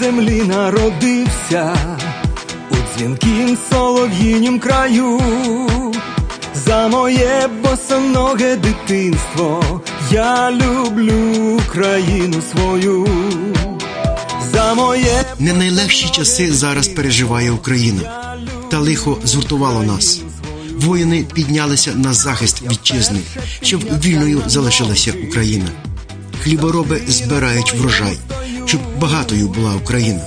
землі народився, у дзвінкім солов'їнім краю, за моє босоноге дитинство, я люблю країну свою, за моє Не найлегші часи зараз переживає Україна, та лихо згуртувало нас. Воїни піднялися на захист вітчизни, щоб вільною залишилася Україна. Хлібороби збирають врожай, щоб багатою була Україна.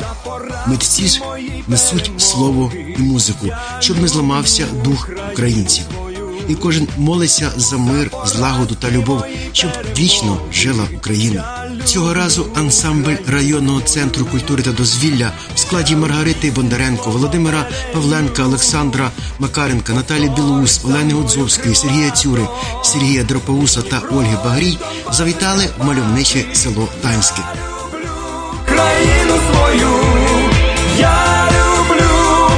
Митці ж несуть слово і музику, щоб не зламався дух українців. І кожен молиться за мир, злагоду та любов, щоб вічно жила Україна. Цього разу ансамбль районного центру культури та дозвілля в складі Маргарити Бондаренко, Володимира Павленка, Олександра Макаренка, Наталі Білоус, Олени Гудзовської, Сергія Цюри, Сергія Дропоуса та Ольги Багрій завітали в мальовниче село Танське. Країну свою, я люблю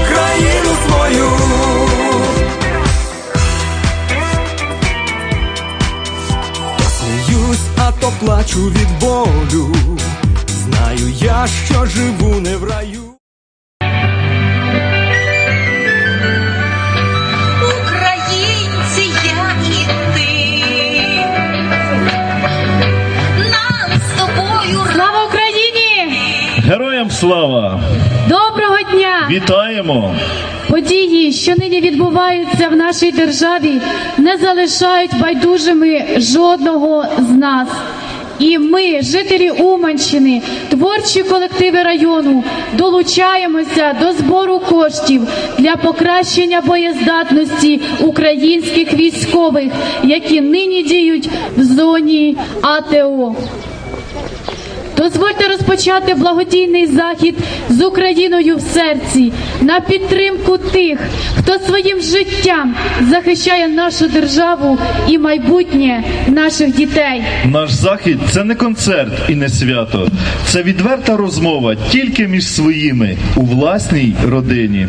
країну свою. Я сміюсь, а то плачу від болю. Знаю я, що живу не в раю. Героям слава! Доброго дня! Вітаємо! Події, що нині відбуваються в нашій державі, не залишають байдужими жодного з нас. І ми, жителі Уманщини, творчі колективи району, долучаємося до збору коштів для покращення боєздатності українських військових, які нині діють в зоні АТО. Дозвольте розпочати благодійний захід з Україною в серці на підтримку тих, хто своїм життям захищає нашу державу і майбутнє наших дітей. Наш захід це не концерт і не свято. Це відверта розмова тільки між своїми у власній родині.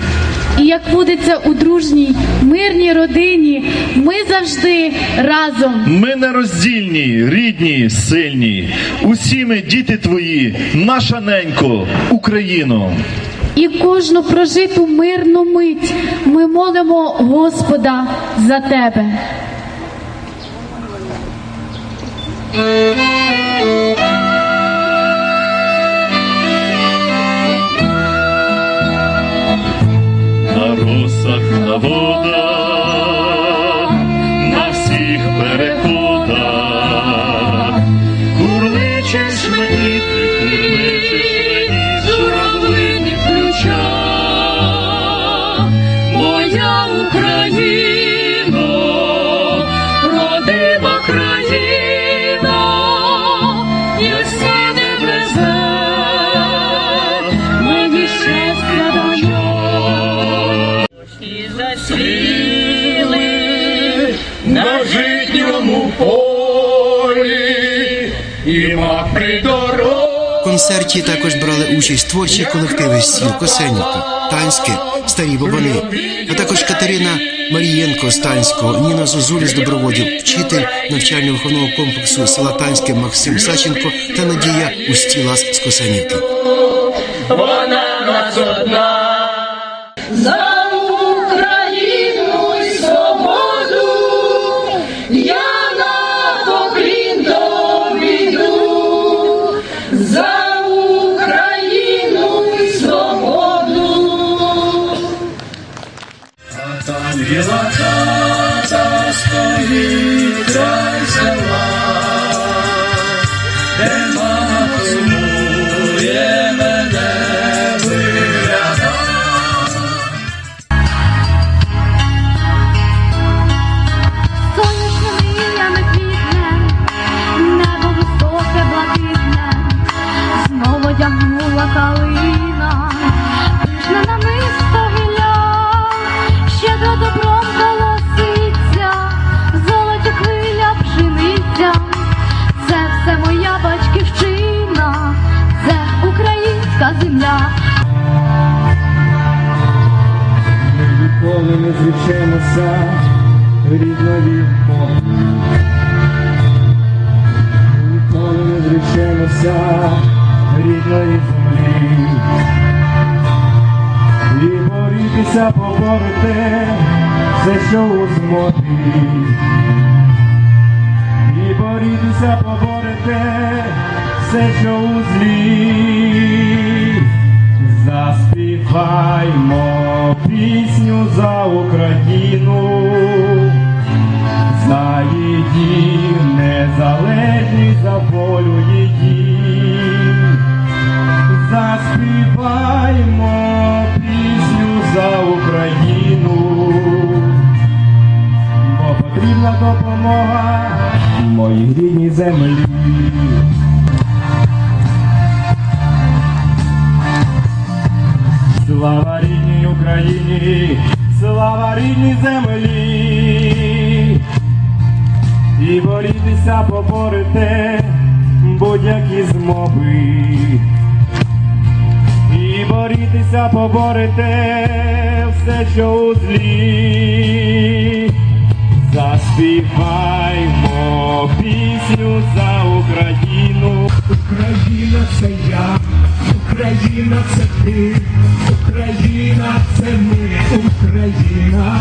І як водиться у дружній, мирній родині, ми завжди разом. Ми нероздільні, рідні, сильні. Усі ми діти твої, наша ненько, Україно. І кожну прожиту мирну мить ми молимо Господа за тебе. На росах, на водах, на всіх переходах. Курличиш мені, полі, і мак при дорозі. В концерті також брали участь творчі колективи сіл Косенівка, Танське, Старі Бобани, а також Катерина Марієнко з Танського, Ніна Зозулі з доброводів, вчитель навчально-виховного комплексу села Танське Максим Саченко та Надія Устілас з Косенівки. Вона нас одна. Тягнула калина, пишне намисто гілля, щедро добром колоситься, золоті хвиля пшениця, це все моя батьківщина, це українська земля. Ніколи не зречемося рідної мови. Ніколи не зречемося рідної борітеся, поборете все, що у змозі. І борітеся, поборете все, що у злі. Заспіваймо пісню за Україну, за її незалежність, за волю борітеся поборете будь-які змови. І борітеся, поборете все, що у злі. Заспіваймо пісню за Україну. Україна це я, Україна це ти, Україна це ми, Україна,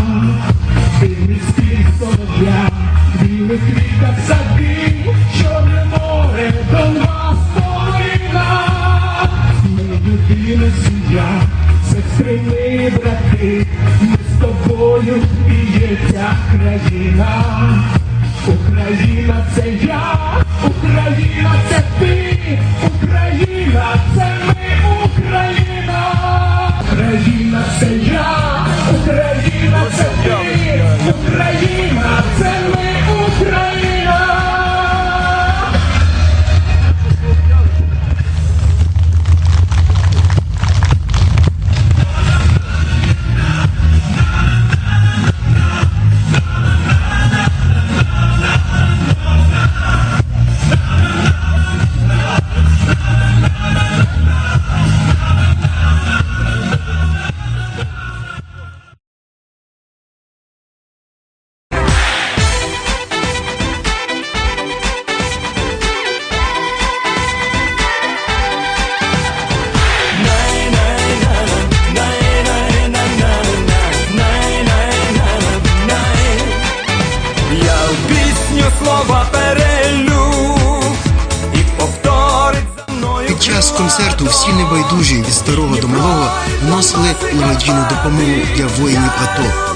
воїнів АТО,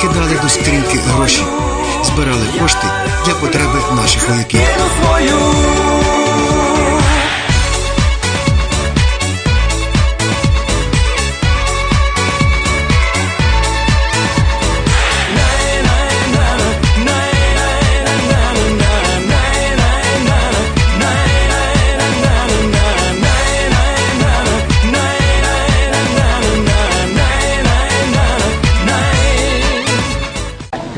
кидали до скриньки гроші, збирали кошти для потреби наших вояків.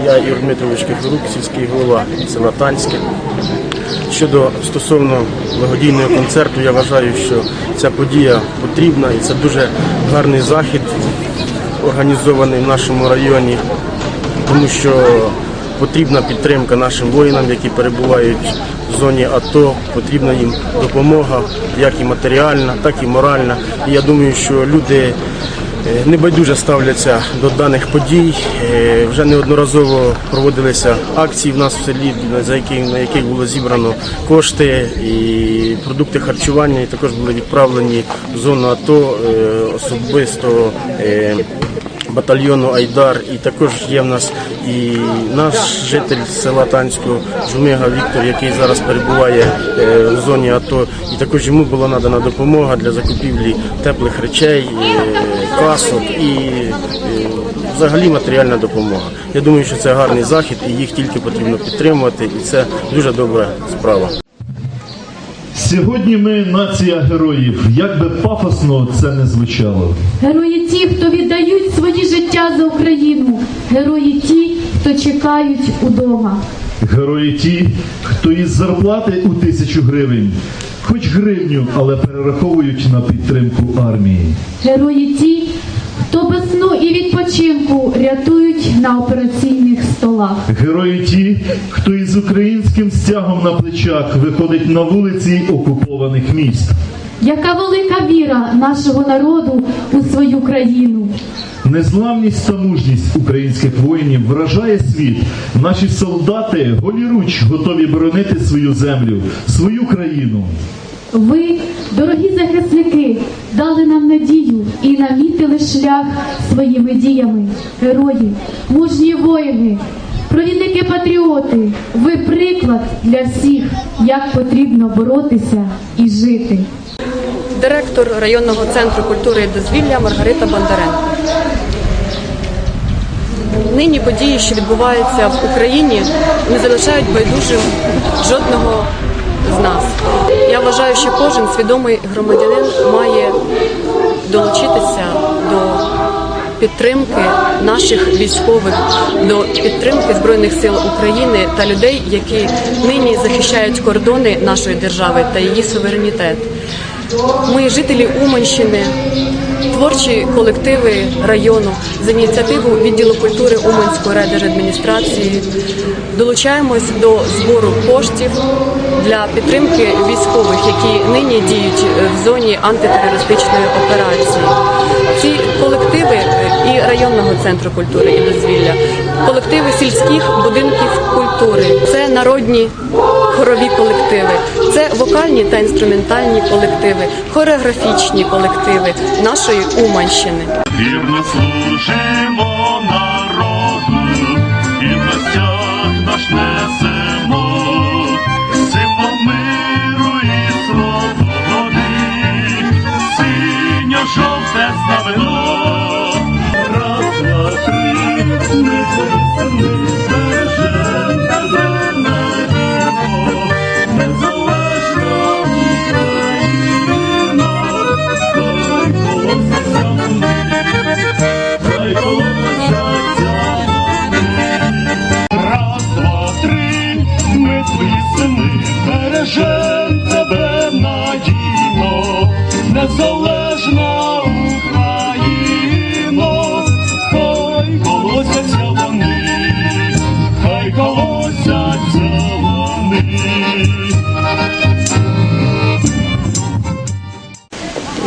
Я Ігор Дмитрович Кихорук, сільський голова села Танське. Щодо стосовно благодійного концерту, я вважаю, що ця подія потрібна і це дуже гарний захід, організований в нашому районі, тому що потрібна підтримка нашим воїнам, які перебувають в зоні АТО, потрібна їм допомога, як і матеріальна, так і моральна. І я думаю, що люди небайдуже ставляться до даних подій. Е, Вже неодноразово проводилися акції в нас в селі, за які, на яких було зібрано кошти і продукти харчування, і також були відправлені в зону АТО е, особисто. е, Батальйону Айдар, і також є в нас і наш житель села Танського Жумига Віктор, який зараз перебуває е, в зоні АТО, і також йому була надана допомога для закупівлі теплих речей, е, касок і е, взагалі матеріальна допомога. Я думаю, що це гарний захід, і їх тільки потрібно підтримувати, і це дуже добра справа. Сьогодні ми нація героїв. Як би пафосно це не звучало. Герої ті, хто віддають свої життя за Україну. Герої ті, хто чекають удома. Герої ті, хто із зарплати у тисячу гривень, хоч гривню, але перераховують на підтримку армії. Герої ті, хто без сну і відпочинку рятують на операційних столах. Герої ті, хто із українським стягом на плечах виходить на вулиці окупованих міст. Яка велика віра нашого народу у свою країну. Незламність та мужність українських воїнів вражає світ. Наші солдати голіруч готові боронити свою землю, свою країну. Ви, дорогі захисники, дали нам надію і намітили шлях своїми діями. Герої, мужні воїни, провідники патріоти, ви приклад для всіх, як потрібно боротися і жити. Директор районного центру культури і дозвілля Маргарита Бондаренко. Нині події, що відбуваються в Україні, не залишають байдужим жодного з нас. Я вважаю, що кожен свідомий громадянин має долучитися до підтримки наших військових, до підтримки Збройних сил України та людей, які нині захищають кордони нашої держави та її суверенітет. Ми, жителі Уманщини, творчі колективи району з ініціативу відділу культури Уманської райдержадміністрації долучаємось до збору коштів для підтримки військових, які нині діють в зоні антитерористичної операції. Ці колективи і районного центру культури і дозвілля, колективи сільських будинків культури, це народні хорові колективи, це вокальні та інструментальні колективи, хореографічні колективи нашої Уманщини. Вірно служимо народу,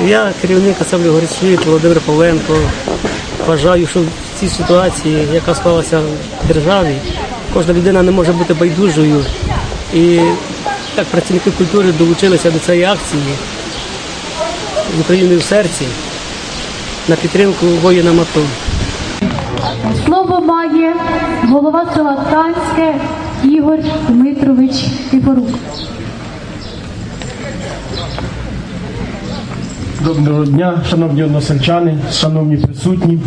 Я керівник асамблеї городських Володимир Павленко. Вважаю, що в цій ситуації, яка склалася в державі, кожна людина не може бути байдужою. І так працівники культури долучилися до цієї акції з Україною в серці на підтримку воїнам АТО. Слово має голова села Танське Ігор Дмитрович Тихорук. Доброго дня, шановні односельчани, шановні присутні.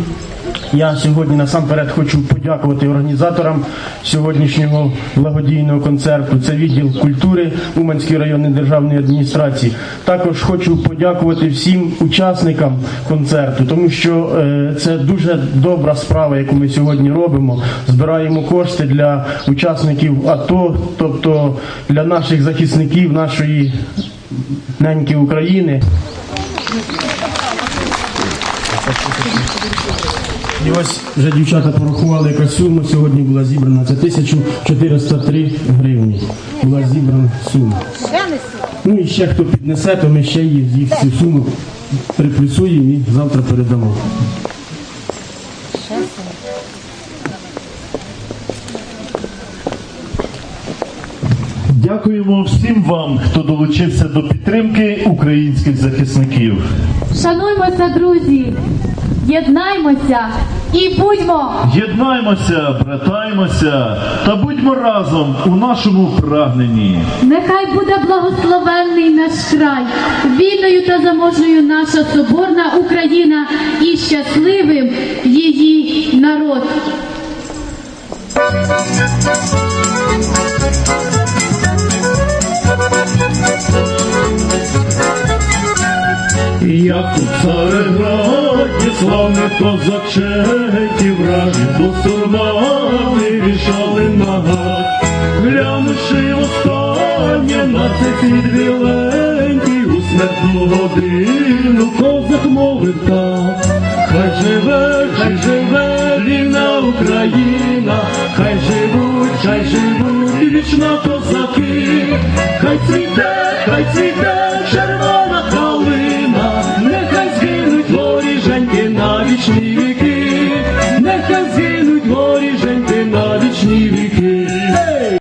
Я сьогодні насамперед хочу подякувати організаторам сьогоднішнього благодійного концерту. Це відділ культури Уманської районної державної адміністрації. Також хочу подякувати всім учасникам концерту, тому що е, це дуже добра справа, яку ми сьогодні робимо. Збираємо кошти для учасників АТО, тобто для наших захисників нашої неньки України. І ось вже дівчата порахували, яка сума сьогодні була зібрана. Це 1403 гривні. Була зібрана сума. Ну і ще хто піднесе, то ми ще їх цю суму приплюсуємо і завтра передамо. Дякуємо всім вам, хто долучився до підтримки українських захисників. Шануймося, друзі, єднаймося і будьмо! Єднаймося, братаймося та будьмо разом у нашому прагненні. Нехай буде благословенний наш край, вільною та заможною наша соборна Україна і щасливим її народ. Як у Цареграді славних козачеків вражі бусурмани вішали нагад, глянувши останнє на цей світ біленький, у смертну годину козак мовив так. Хай живе, хай живе вільна Україна, хай живуть, хай живуть вічно козаки, хай цвіте, хай цвіте